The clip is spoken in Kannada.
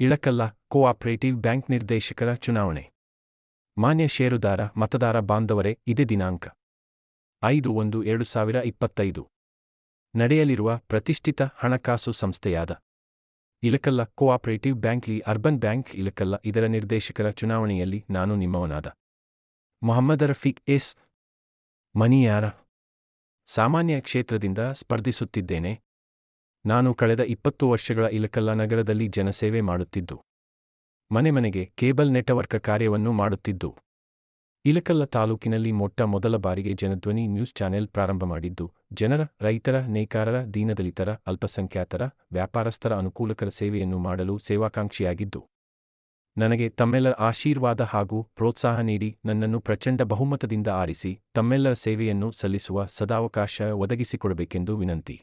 ಇಳಕಲ್ಲ ಕೋಆಪರೇಟಿವ್ ಬ್ಯಾಂಕ್ ನಿರ್ದೇಶಕರ ಚುನಾವಣೆ. ಮಾನ್ಯ ಷೇರುದಾರ, ಮತದಾರ ಬಾಂಧವರೇ, ಇದೇ ದಿನಾಂಕ. ಐದು ಒಂದು ಎರಡು ಸಾವಿರ ಇಪ್ಪತ್ತೈದು. ನಡೆಯಲಿರುವ ಪ್ರತಿಷ್ಠಿತ ಹಣಕಾಸು ಸಂಸ್ಥೆಯಾದ ಇಳಕಲ್ಲ ಕೋಆಪರೇಟಿವ್ ಬ್ಯಾಂಕ್ ಲಿ ಅರ್ಬನ್ ಬ್ಯಾಂಕ್ ಇಳಕಲ್ಲ, ಇದರ ನಿರ್ದೇಶಕರ ಚುನಾವಣೆಯಲ್ಲಿ ನಾನು ನಿಮ್ಮವನಾದ ಮೊಹಮ್ಮದ್ ರಫೀಕ್ ಎಸ್ ಮನಿಯಾರ. ಸಾಮಾನ್ಯ ಕ್ಷೇತ್ರದಿಂದ ಸ್ಪರ್ಧಿಸುತ್ತಿದ್ದೇನೆ. ನಾನು ಕಳೆದ ಇಪ್ಪತ್ತು ವರ್ಷಗಳ ಇಲಕಲ್ಲ ನಗರದಲ್ಲಿ ಜನಸೇವೆ ಮಾಡುತ್ತಿದ್ದು. ಮನೆ ಮನೆಗೆ ಕೇಬಲ್ ನೆಟ್ವರ್ಕ್ ಕಾರ್ಯವನ್ನು ಮಾಡುತ್ತಿದ್ದು. ಇಲಕಲ್ಲ ತಾಲೂಕಿನಲ್ಲಿ ಮೊಟ್ಟ ಮೊದಲ ಬಾರಿಗೆ ಜನಧ್ವನಿ ನ್ಯೂಸ್ ಚಾನೆಲ್ ಪ್ರಾರಂಭ ಮಾಡಿದ್ದು, ಜನರ, ರೈತರ, ನೇಕಾರರ, ದೀನದಲಿತರ, ಅಲ್ಪಸಂಖ್ಯಾತರ, ವ್ಯಾಪಾರಸ್ಥರ ಅನುಕೂಲಕರ ಸೇವೆಯನ್ನು ಮಾಡಲು ಸೇವಾಕಾಂಕ್ಷಿಯಾಗಿದ್ದು. ನನಗೆ ತಮ್ಮೆಲ್ಲರ ಆಶೀರ್ವಾದ ಹಾಗೂ ಪ್ರೋತ್ಸಾಹ ನೀಡಿ ನನ್ನನ್ನು ಪ್ರಚಂಡ ಬಹುಮತದಿಂದ ಆರಿಸಿ ತಮ್ಮೆಲ್ಲರ ಸೇವೆಯನ್ನು ಸಲ್ಲಿಸುವ ಸದಾವಕಾಶ ಒದಗಿಸಿಕೊಡಬೇಕೆಂದು ವಿನಂತಿ.